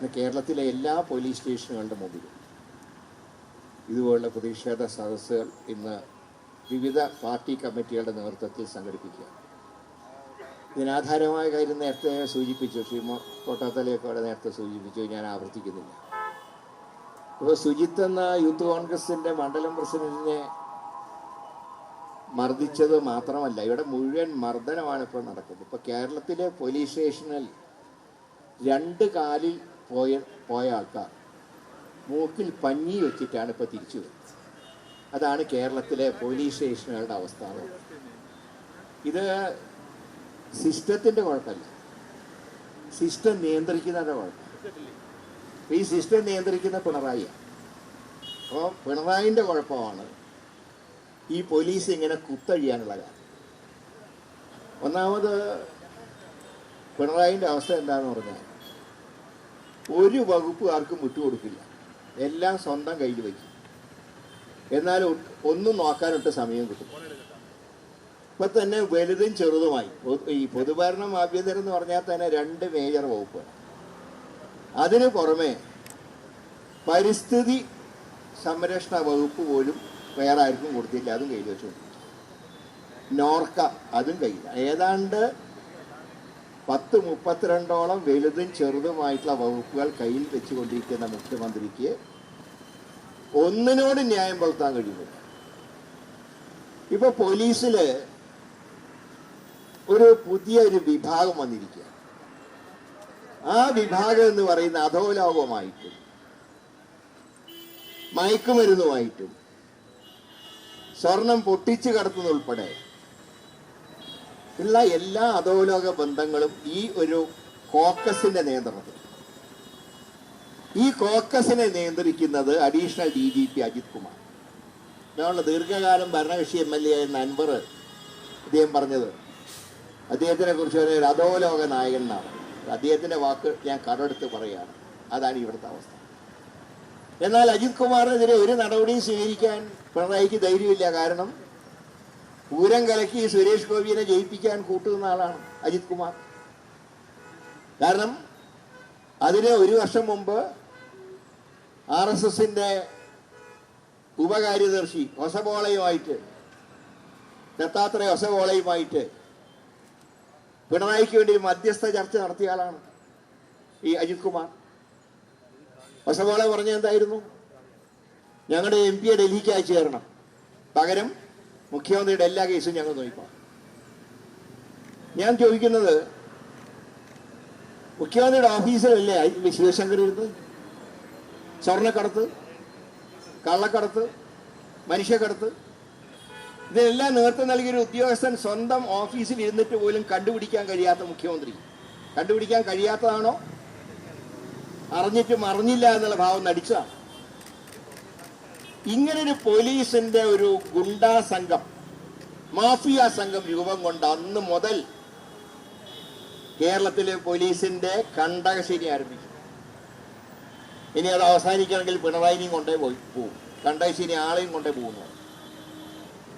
ഇന്ന് കേരളത്തിലെ എല്ലാ പോലീസ് സ്റ്റേഷനുകളുടെ മുമ്പിലും ഇതുപോലുള്ള പ്രതിഷേധ സദസ്സുകൾ ഇന്ന് വിവിധ പാർട്ടി കമ്മിറ്റികളുടെ നേതൃത്വത്തിൽ സംഘടിപ്പിക്കുക ഇതിനാധാരമായ കാര്യം നേരത്തെ സൂചിപ്പിച്ചു ശ്രീ കോട്ടാത്തലയൊക്കെ അവിടെ നേരത്തെ സൂചിപ്പിച്ചു ഞാൻ ആവർത്തിക്കുന്നില്ല. ഇപ്പോൾ സുജിത്ത് എന്ന യൂത്ത് കോൺഗ്രസിന്റെ മണ്ഡലം പ്രസിഡന്റിനെ മർദ്ദിച്ചത് മാത്രമല്ല ഇവിടെ മുഴുവൻ മർദ്ദനമാണ് ഇപ്പോൾ നടക്കുന്നത്. ഇപ്പോൾ കേരളത്തിലെ പോലീസ് സ്റ്റേഷനിൽ രണ്ട് കാലിൽ പോയ പോയ ആൾക്കാർ. മൂക്കിൽ പഞ്ഞി വെച്ചിട്ടാണ് ഇപ്പോൾ തിരിച്ചു വരുന്നത് അതാണ് കേരളത്തിലെ പോലീസ് സ്റ്റേഷനുകളുടെ അവസ്ഥ ഇത് സിസ്റ്റത്തിന്റെ കുഴപ്പമല്ല. സിസ്റ്റം നിയന്ത്രിക്കുന്നതിന്റെ കുഴപ്പം ഈ സിസ്റ്റം നിയന്ത്രിക്കുന്ന പിണറായിയാണ് അപ്പോൾ പിണറായിന്റെ കുഴപ്പമാണ് ഈ പോലീസ് ഇങ്ങനെ കുത്തഴിയാനുള്ള കാര്യം. ഒന്നാമത് പിണറായിന്റെ അവസ്ഥ എന്താണെന്ന് പറഞ്ഞാൽ ഒരു വകുപ്പ് ആർക്കും വിട്ടുകൊടുക്കില്ല. എല്ലാം സ്വന്തം കയ്യിൽ വയ്ക്കും. എന്നാൽ ഒന്നും നോക്കാനൊട്ട് സമയം കിട്ടും. ഇപ്പൊ തന്നെ വലുതും ചെറുതുമായി. ഈ പൊതുഭരണം ആഭ്യന്തരം എന്ന് പറഞ്ഞാൽ തന്നെ രണ്ട് മേജർ വകുപ്പാണ് അതിനു പുറമെ പരിസ്ഥിതി സംരക്ഷണ വകുപ്പ് പോലും വേറെ ആർക്കും കൊടുത്തില്ല. അതും കയ്യിൽ വെച്ചുകൊണ്ട് നോർക്ക അതും കയ്യില്ല ഏതാണ്ട് പത്ത് മുപ്പത്തിരണ്ടോളം വലുതും ചെറുതുമായിട്ടുള്ള വകുപ്പുകൾ കയ്യിൽ വെച്ചുകൊണ്ടിരിക്കുന്ന മുഖ്യമന്ത്രിക്ക് ഒന്നിനോട് ന്യായം പുലർത്താൻ കഴിയുന്നില്ല ഇപ്പൊ പോലീസിൽ ഒരു പുതിയ ഒരു വിഭാഗം വന്നിരിക്കുക ആ വിഭാഗം എന്ന് പറയുന്ന അധോലോകമായിട്ടും മയക്കുമരുന്നുമായിട്ടും സ്വർണം പൊട്ടിച്ചു കടത്തുന്നുൾപ്പെടെ ഉള്ള എല്ലാ അധോലോക ബന്ധങ്ങളും ഈ ഒരു കോക്കസിന്റെ നിയന്ത്രണത്തിൽ ഈ കോക്കസിനെ നിയന്ത്രിക്കുന്നത് additional D G P Ajith Kumar. ഞങ്ങളുടെ ദീർഘകാലം ഭരണകക്ഷി എം എൽ എ ആയിരുന്ന അൻവർ അദ്ദേഹം പറഞ്ഞത്. അദ്ദേഹത്തിനെ കുറിച്ച് ഒരു അധോലോക നായകൻ എന്നാണ്. അദ്ദേഹത്തിന്റെ വാക്ക് ഞാൻ കടമെടുത്ത് പറയുകയാണ്. അതാണ് ഇവിടുത്തെ അവസ്ഥ. എന്നാൽ അജിത് കുമാറിനെതിരെ ഒരു നടപടിയും സ്വീകരിക്കാൻ പിണറായിക്ക് ധൈര്യമില്ല. കാരണം പൂരം കലക്കി സുരേഷ് ഗോപിയെ ജയിപ്പിക്കാൻ കൂട്ടുന്ന ആളാണ് അജിത് കുമാർ. കാരണം അതിന് ഒരു വർഷം മുമ്പ് ആർ എസ് എസിന്റെ ഉപകാര്യദർശി ഒസബോളയുമായിട്ട് ദത്താത്രയ ഒസബോളയുമായിട്ട് പിണറായിക്ക് വേണ്ടി മധ്യസ്ഥ ചർച്ച നടത്തിയ ആളാണ് ഈ അജിത് കുമാർ. ഒസബോള പറഞ്ഞ എന്തായിരുന്നു? ഞങ്ങളുടെ എം പിയെ ഡൽഹിക്ക് അയച്ചു പകരം മുഖ്യമന്ത്രിയുടെ എല്ലാ കേസും ഞങ്ങൾ നോക്കാം ഞാൻ ചോദിക്കുന്നത് മുഖ്യമന്ത്രിയുടെ ഓഫീസിലല്ലേ ഐ- ശിവശങ്കർ ഇരുന്നത് സ്വർണക്കടത്ത് കള്ളക്കടത്ത് മനുഷ്യക്കടത്ത്? ഇതിനെല്ലാം നേതൃത്വം നൽകിയൊരു ഉദ്യോഗസ്ഥൻ സ്വന്തം ഓഫീസിൽ ഇരുന്നിട്ട് പോലും കണ്ടുപിടിക്കാൻ കഴിയാത്ത മുഖ്യമന്ത്രി. കണ്ടുപിടിക്കാൻ കഴിയാത്തതാണോ? അറിഞ്ഞിട്ടും അറിഞ്ഞില്ല എന്നുള്ള ഭാവം നടിച്ചതാണ്? ഇങ്ങനൊരു പോലീസിന്റെ ഒരു ഗുണ്ടാ സംഘം മാഫിയ സംഘം രൂപം കൊണ്ട് അന്ന് മുതൽ കേരളത്തിലെ പോലീസിന്റെ കണ്ടകശേരി ആരംഭിച്ചു ഇനി അത് അവസാനിക്കണമെങ്കിൽ പിണറായിനെയും കൊണ്ടേ പോയി പോകും കണ്ടകശ്ശേരി ആളെയും കൊണ്ടേ പോകുന്നു.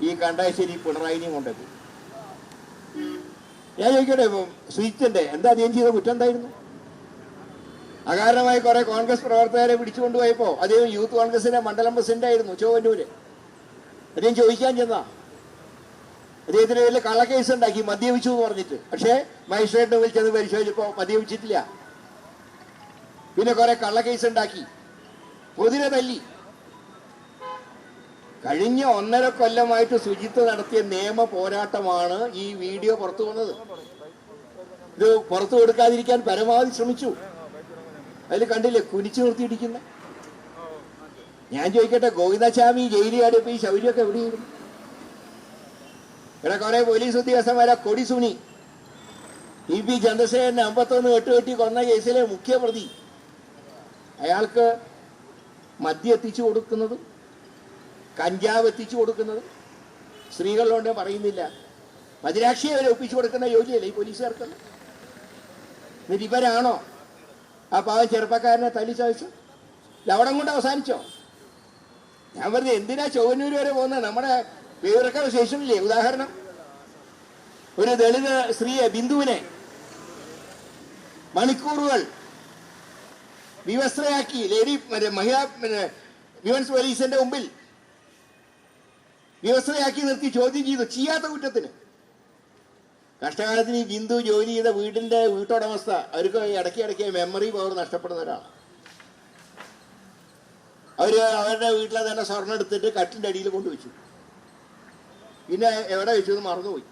ഈ കണ്ടകശ്ശേരി പിണറായിനെയും കൊണ്ടേ പോകും ഞാൻ ചോദിക്കട്ടെ സ്വിച്ചിന്റെ എന്താ അദ്ദേഹം ചെയ്ത കുറ്റം എന്തായിരുന്നു? അകാരണമായി കുറെ കോൺഗ്രസ് പ്രവർത്തകരെ പിടിച്ചുകൊണ്ടുപോയപ്പോ അദ്ദേഹം യൂത്ത് കോൺഗ്രസിന്റെ മണ്ഡലം പ്രസിഡന്റ് ആയിരുന്നു ചോവന്നൂര് അദ്ദേഹം ചോദിക്കാൻ ചെന്ന. അദ്ദേഹത്തിന് പേരിൽ കള്ളക്കേസ് ഉണ്ടാക്കി മദ്യപിച്ചു എന്ന് പറഞ്ഞിട്ട്. പക്ഷേ മജിസ്ട്രേറ്റിന് വിളിച്ചത് പരിശോധിച്ചപ്പോ മദ്യപിച്ചിട്ടില്ല. പിന്നെ കുറെ കള്ളക്കേസ് ഉണ്ടാക്കി. പൊതിരെ തല്ലി. കഴിഞ്ഞ ഒന്നര കൊല്ലമായിട്ട് ശുചിത്വ നടത്തിയ നിയമ പോരാട്ടമാണ് ഈ വീഡിയോ പുറത്തു വന്നത്. ഇത് പുറത്തു കൊടുക്കാതിരിക്കാൻ പരമാവധി ശ്രമിച്ചു. അതിൽ കണ്ടില്ലേ കുനിച്ചു നിർത്തിയിടിക്കുന്ന ഞാൻ ചോദിക്കട്ടെ ഗോവിന്ദസ്വാമി ജയിലിയാടിയപ്പോ ഈ ശൗര്യമൊക്കെ എവിടെയായിരുന്നു? ഇവിടെ കുറെ പോലീസ് ഉദ്യോഗസ്ഥന്മാരെ കൊടി സുനി. ഇ പി ചന്ദ്രശേഖരൻ അമ്പത്തൊന്ന് വെട്ടുകെട്ടി കൊന്ന കേസിലെ മുഖ്യ പ്രതി അയാൾക്ക് മദ്യം എത്തിച്ചു കൊടുക്കുന്നതും കഞ്ചാവ് എത്തിച്ചു കൊടുക്കുന്നതും സ്ത്രീകളിലോണ്ട് പറയുന്നില്ല. മദിരാക്ഷിയെ വരെ ഒപ്പിച്ചു കൊടുക്കുന്ന ജോലിയല്ലേ ഈ പോലീസുകാർക്ക്? ഇവരാണോ ആ പാവം ചെറുപ്പക്കാരനെ തല്ലി ചോദിച്ചു. ലവണം കൊണ്ട് അവസാനിച്ചോ? ഞാൻ പറഞ്ഞത് എന്തിനാ ചൊവ്വന്നൂർ വരെ പോകുന്നത് നമ്മുടെ വിവരക്കാർ ശേഷമില്ലേ ഉദാഹരണം. ഒരു ദളിത് സ്ത്രീയെ ബിന്ദുവിനെ മണിക്കൂറുകൾ വിവസ്ത്രയാക്കി ലേഡി മറ്റേ മഹിളാ വിമൻസ് പോലീസിന്റെ മുമ്പിൽ വിവസ്ത്രയാക്കി നിർത്തി ചോദ്യം ചെയ്തു ചെയ്യാത്ത കുറ്റത്തിന്. കഷ്ടകാലത്തിന് ഈ ബിന്ദു ജോലി ചെയ്ത വീടിന്റെ വീട്ടുടമസ്ഥ അവർക്ക് ഇടയ്ക്ക് ഇടയ്ക്ക് മെമ്മറി പവർ നഷ്ടപ്പെടുന്ന ഒരാളാണ് അവർ അവരുടെ വീട്ടിലെ തന്നെ സ്വർണം എടുത്തിട്ട് കട്ടിന്റെ അടിയിൽ കൊണ്ടുവച്ചു. പിന്നെ എവിടെ വെച്ചു എന്ന് മറന്നുപോയി.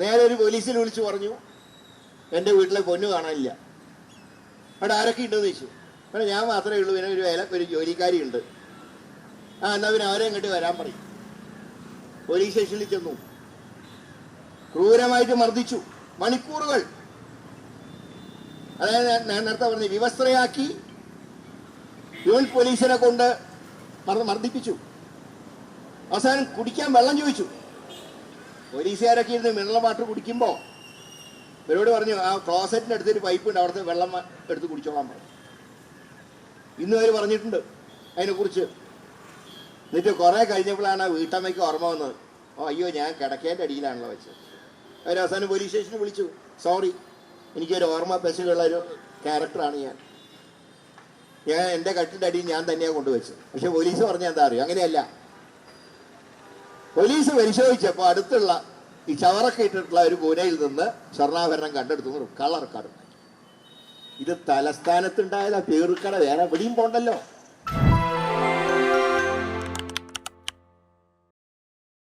നേരെ ഒരു പോലീസിൽ വിളിച്ചു പറഞ്ഞു എന്റെ വീട്ടിലെ പൊന്നു കാണാനില്ല. അവിടെ ആരൊക്കെ ഉണ്ടെന്ന് ചോദിച്ചു. അവിടെ ഞാൻ മാത്രമേ ഉള്ളൂ. പിന്നെ ഒരു വേല ഒരു ജോലിക്കാരി ഉണ്ട് ആ എന്നാ പിന്നെ അവരെ ഇങ്ങോട്ട് വരാൻ പറയും. പോലീസ് സ്റ്റേഷനിൽ ചെന്നു. ക്രൂരമായിട്ട് മർദ്ദിച്ചു. മണിക്കൂറുകൾ. അതായത് ഞാൻ- നേരത്തെ പറഞ്ഞു വിവസ്ത്രയാക്കി യൂണിറ്റ് പോലീസിനെ കൊണ്ട് മർദ്ദ- മർദ്ദിപ്പിച്ചു. അവസാനം കുടിക്കാൻ വെള്ളം ചോദിച്ചു. പോലീസുകാരൊക്കെ ഇരുന്ന് മിനറൽ വാട്ടർ കുടിക്കുമ്പോൾ ഇവരോട് പറഞ്ഞു ആ ക്ലോസറ്റിന്റെ അടുത്തൊരു പൈപ്പ് ഉണ്ട് അവിടുത്തെ വെള്ളം എടുത്ത് കുടിച്ചോളാൻ പറഞ്ഞു. ഇന്ന് അവർ പറഞ്ഞിട്ടുണ്ട് അതിനെക്കുറിച്ച്. എന്നിട്ട് കുറേ കഴിഞ്ഞപ്പോഴാണ് ആ വീട്ടമ്മയ്ക്ക് ഓർമ്മ വന്നത്. ഓ അയ്യോ ഞാൻ കിടക്കേന്റെ അടിയിലാണല്ലോ വെച്ചത്. അവർ അവസാനം പോലീസ് സ്റ്റേഷനിൽ വിളിച്ചു. സോറി എനിക്കൊരു ഓർമ്മ പെശകുള്ള ഒരു ക്യാരക്ടറാണ് ഞാൻ. ഞാൻ എന്റെ കട്ടിന്റെ അടിയിൽ ഞാൻ തന്നെയാണ് കൊണ്ടുവച്ചത്. പക്ഷെ പോലീസ് പറഞ്ഞാൽ എന്താ അറിയും? അങ്ങനെയല്ല. പോലീസ് പരിശോധിച്ചപ്പോൾ അടുത്തുള്ള ഈ ചവറൊക്കെ ഇട്ടിട്ടുള്ള ഒരു പൂനയിൽ നിന്ന് സ്വർണാഭരണം കണ്ടെടുത്തു കളർ കാർഡ് ഇത് തലസ്ഥാനത്തുണ്ടായതാ. പേറുക്കട വേറെ എവിടെയും പോണ്ടല്ലോ.